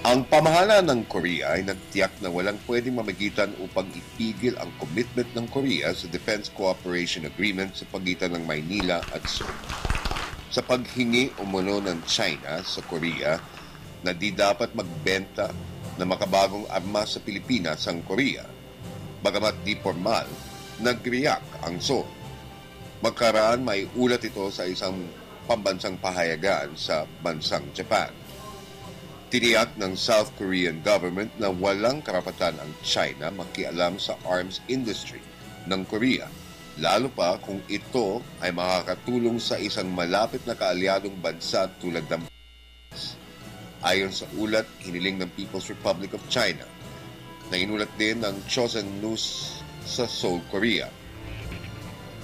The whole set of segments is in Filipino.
Ang pamahala ng Korea ay nagtiyak na walang pwedeng mamagitan upang ipigil ang commitment ng Korea sa Defense Cooperation Agreement sa pagitan ng Maynila at Seoul. Sa paghingi umuno ng China sa Korea na di dapat magbenta ng makabagong armas sa Pilipinas ang Korea, bagamat di formal, nag-react ang Seoul. Magkaraan may ulat ito sa isang pambansang pahayagan sa bansang Japan. Tiniyak ng South Korean government na walang karapatan ang China makialam sa arms industry ng Korea, lalo pa kung ito ay makakatulong sa isang malapit na kaalyadong bansa tulad ng. Ayon sa ulat, hiniling ng People's Republic of China na inulat din ng Chosen News sa Seoul, Korea.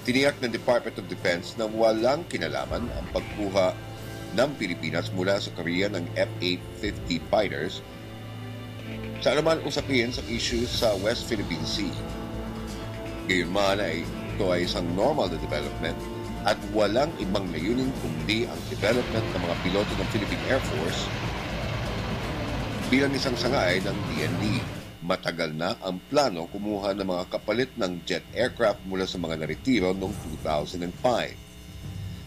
Tiniyak ng Department of Defense na walang kinalaman ang pagkuha ng Pilipinas mula sa Korea ng F-850 fighters sa anuman usapin sa issue sa West Philippine Sea. Gayunman ay ito ay isang normal na development at walang ibang layunin kundi ang development ng mga piloto ng Philippine Air Force bilang isang sangay ng DND. Matagal na ang plano kumuha ng mga kapalit ng jet aircraft mula sa mga naritiro noong 2005.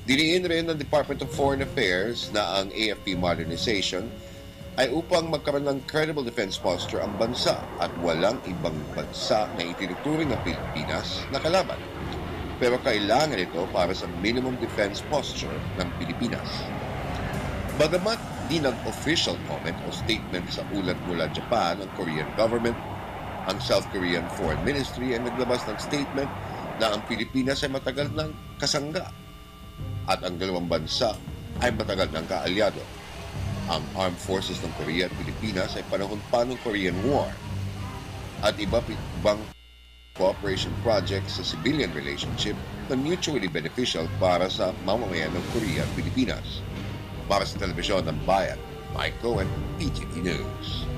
Diniin rin ng Department of Foreign Affairs na ang AFP modernization ay upang magkaroon ng credible defense posture ang bansa at walang ibang bansa na itinuturing ng Pilipinas na kalaban. Pero kailangan ito para sa minimum defense posture ng Pilipinas. Bagamat di nag-official comment o statement sa ulat mula Japan ang Korean government, ang South Korean Foreign Ministry ay naglabas ng statement na ang Pilipinas ay matagal ng kasangga at ang dalawang bansa ay matagal ng kaalyado. Ang armed forces ng Korea at Pilipinas ay panahon pa ng Korean War at iba ibang cooperation projects sa civilian relationship na mutually beneficial para sa mamamayan ng Korea at Pilipinas. Para sa telebisyon ng Bayan, Mike Cohen, PTV News.